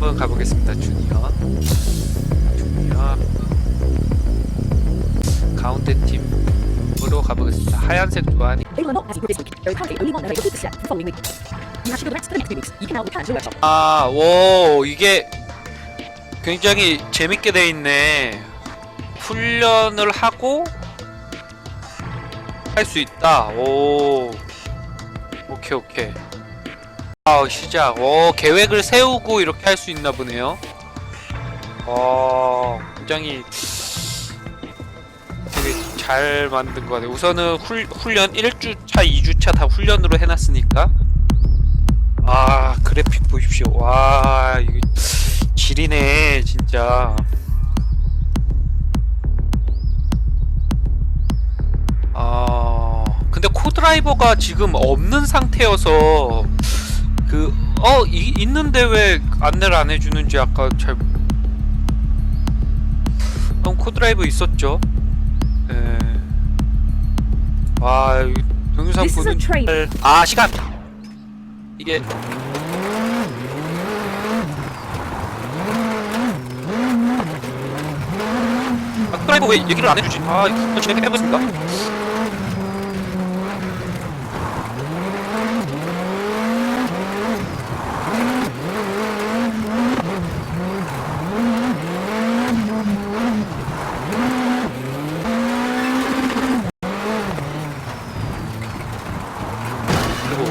한번 가보겠습니다. 주니어. 주니어. 가운데 팀으로 가보겠습니다. 하얀색 workshop. 아, 오, 이게 굉장히 재밌게 돼 있네. 훈련을 하고 할 수 있다. 오, 오케이, 오케이. 아, 시작. 오, 계획을 세우고 이렇게 할 수 있나 보네요. 어, 굉장히 되게 잘 만든 거 같아요. 우선은 훌, 훈련 1주차, 2주차 다 훈련으로 해놨으니까. 아 그래픽 보십시오 와 이거 지리네 진짜 아 근데 코드라이버가 지금 없는 상태여서 그어 있는데 왜 안내를 안 해주는지 아까 잘 그럼 코드라이버 있었죠 예. 와 동영상 보는. 아 시간 이게 아, 드라이버 왜 얘기를 안 해주지? 아, 이거 진행 해보겠습니다.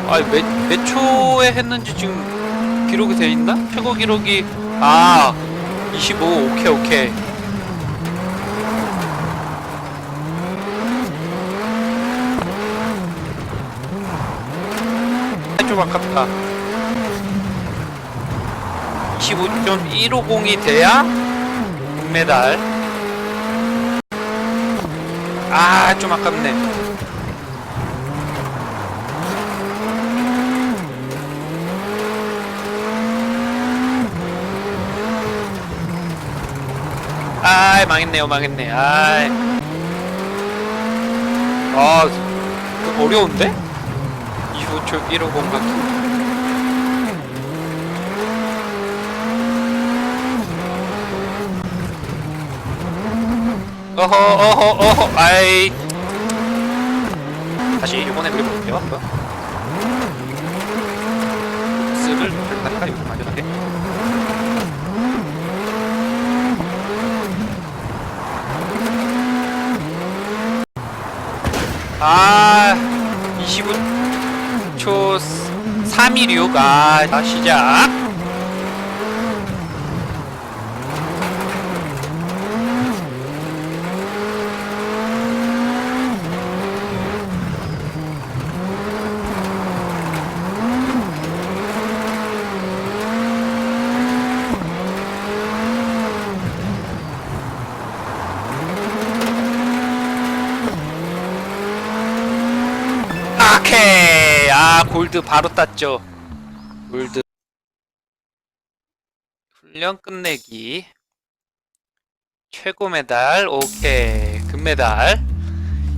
그리고 아몇 몇 초에 했는지 지금 기록이 돼 있나? 최고 기록이 아 25 오케이 오케이. 좀 아깝다. 25.150이 돼야 금메달. 아 좀 아깝네 아이 망했네요 망했네. 아이. 아그 어려운데? 25초 150 갖기 어허 어허 어허 아이. 다시 이번에 그려볼게요 한번 습을 할까 이거 마지막에 아 25초 316 아, 자 시작 오케이 아 골드 바로 땄죠. 골드. 훈련 끝내기. 최고 메달. 오케이. 금메달.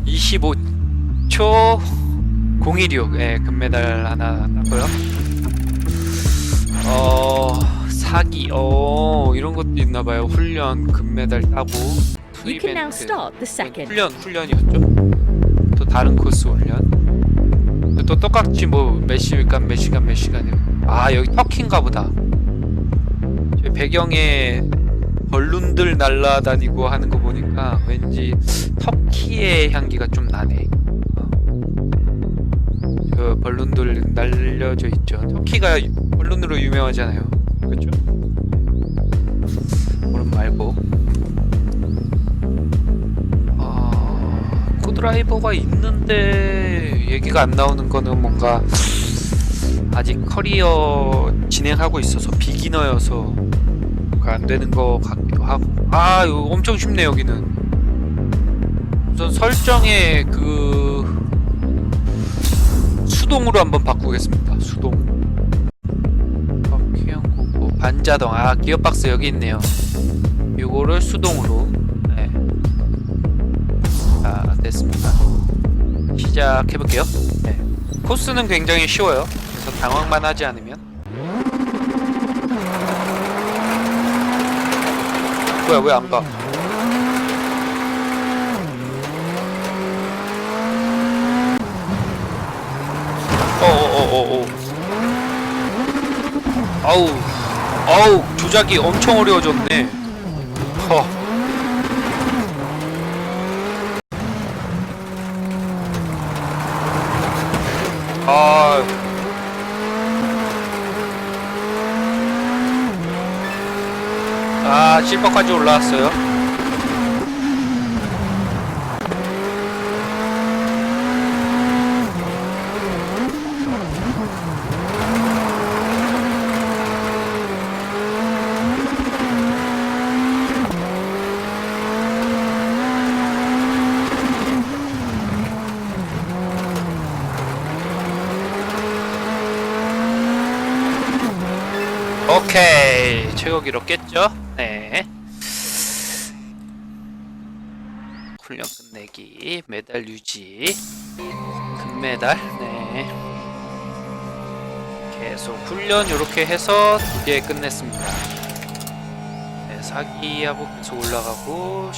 25초 016 예, 금메달 하나 땄고요. 어 사기. 어 이런 것도 있나봐요. 훈련 금메달 따고 You can now 투이벤트. start the second. 훈련 훈련이었죠. 또 다른 코스 훈련. 또 똑같이 뭐 몇 시간 몇 시간 몇 시간이요. 아 여기 터키인가 보다. 저 배경에 벌룬들 날라다니고 하는 거 보니까 왠지 터키의 향기가 좀 나네. 어. 그 벌룬들 날려져 있죠. 터키가 벌룬으로 유명하잖아요. 그렇죠? 그럼 말고. 드라이버가 있는데 얘기가 안 나오는 거는 뭔가 아직 커리어 진행하고 있어서 비기너여서 안 되는 거 같기도 하고. 아 이거 엄청 쉽네 여기는. 우선 설정에 그 수동으로 한번 바꾸겠습니다. 수동. 고고. 반자동. 아 기어박스 여기 있네요. 요거를 수동으로 됐습니다. 시작해볼게요. 네. 코스는 굉장히 쉬워요. 그래서 당황만 하지 않으면. 뭐야 왜 안 가? 어어어어어. 아우 아우 조작이 엄청 어려워졌네 아, 아, 실버까지 올라왔어요. 오케이. 최고 기록 깼죠? 네. 훈련 끝내기 메달 유지 금메달. 네. 계속 훈련 이렇게 해서 두 개 끝냈습니다. 네 사기하고 계속 올라가고